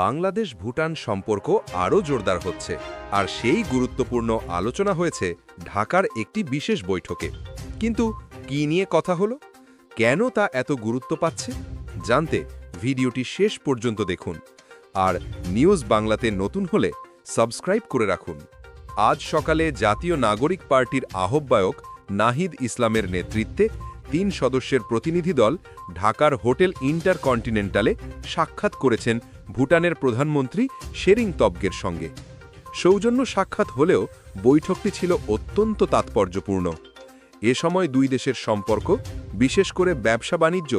বাংলাদেশ ভুটান সম্পর্ক আরও জোরদার হচ্ছে আর সেই গুরুত্বপূর্ণ আলোচনা হয়েছে ঢাকার একটি বিশেষ বৈঠকে। কিন্তু কি নিয়ে কথা হলো? কেন তা এত গুরুত্ব পাচ্ছে? জানতে ভিডিওটি শেষ পর্যন্ত দেখুন আর নিউজ বাংলাতে নতুন হলে সাবস্ক্রাইব করে রাখুন। আজ সকালে জাতীয় নাগরিক পার্টির আহ্বায়ক নাহিদ ইসলামের নেতৃত্বে তিন সদস্যের প্রতিনিধি দল ঢাকার হোটেল ইন্টারকন্টিনেন্টালে সাক্ষাৎ করেছেন ভুটানের প্রধানমন্ত্রী শেরিং তবগের সঙ্গে। সৌজন্য সাক্ষাৎ হলেও বৈঠকটি ছিল অত্যন্ত তাৎপর্যপূর্ণ। এ সময় দুই দেশের সম্পর্ক, বিশেষ করে ব্যবসা বাণিজ্য,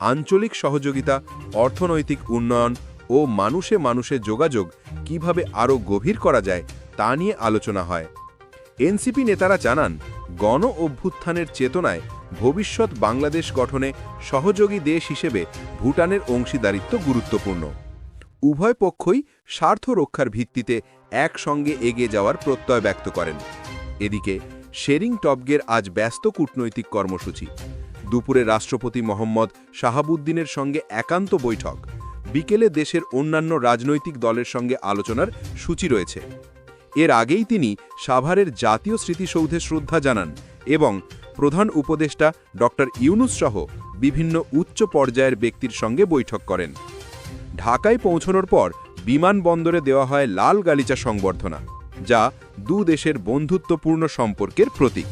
আঞ্চলিক সহযোগিতা, অর্থনৈতিক উন্নয়ন ও মানুষে মানুষে যোগাযোগ কীভাবে আরও গভীর করা যায় তা নিয়ে আলোচনা হয়। এনসিপি নেতারা জানান, গণ অভ্যুত্থানের চেতনায় ভবিষ্যৎ বাংলাদেশ গঠনে সহযোগী দেশ হিসেবে ভুটানের অংশীদারিত্ব গুরুত্বপূর্ণ। উভয় পক্ষই স্বার্থ রক্ষার ভিত্তিতে একসঙ্গে এগিয়ে যাওয়ার প্রত্যয় ব্যক্ত করেন। এদিকে, শেরিং টবগের আজ ব্যস্ত কূটনৈতিক কর্মসূচি। দুপুরে রাষ্ট্রপতি মোহাম্মদ শাহাবুদ্দিনের সঙ্গে একান্ত বৈঠক। বিকেলে দেশের অন্যান্য রাজনৈতিক দলের সঙ্গে আলোচনার সূচি রয়েছে। এর আগেই তিনি সাভারের জাতীয় স্মৃতিসৌধে শ্রদ্ধা জানান এবং প্রধান উপদেষ্টা ড ইউনুস সহ বিভিন্ন উচ্চ পর্যায়ের ব্যক্তির সঙ্গে বৈঠক করেন। ঢাকায় পৌঁছানোর পর বিমানবন্দরে দেওয়া হয় লাল গালিচা সংবর্ধনা, যা দু দেশের বন্ধুত্বপূর্ণ সম্পর্কের প্রতীক।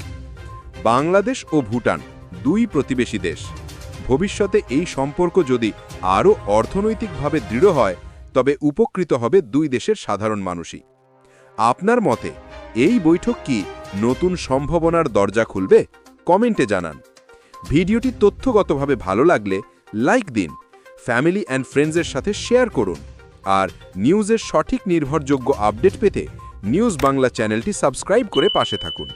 বাংলাদেশ ও ভুটান দুই প্রতিবেশী দেশ। ভবিষ্যতে এই সম্পর্ক যদি আরও অর্থনৈতিকভাবে দৃঢ় হয়, তবে উপকৃত হবে দুই দেশের সাধারণ মানুষই। আপনার মতে এই বৈঠক কি নতুন সম্ভাবনার দরজা খুলবে? কমেন্টে জানান। ভিডিওটি তথ্যগতভাবে ভালো লাগলে লাইক দিন, ফ্যামিলি অ্যান্ড ফ্রেন্ডসের সাথে শেয়ার করুন আর নিউজের সঠিক নির্ভরযোগ্য আপডেট পেতে নিউজ বাংলা চ্যানেলটি সাবস্ক্রাইব করে পাশে থাকুন।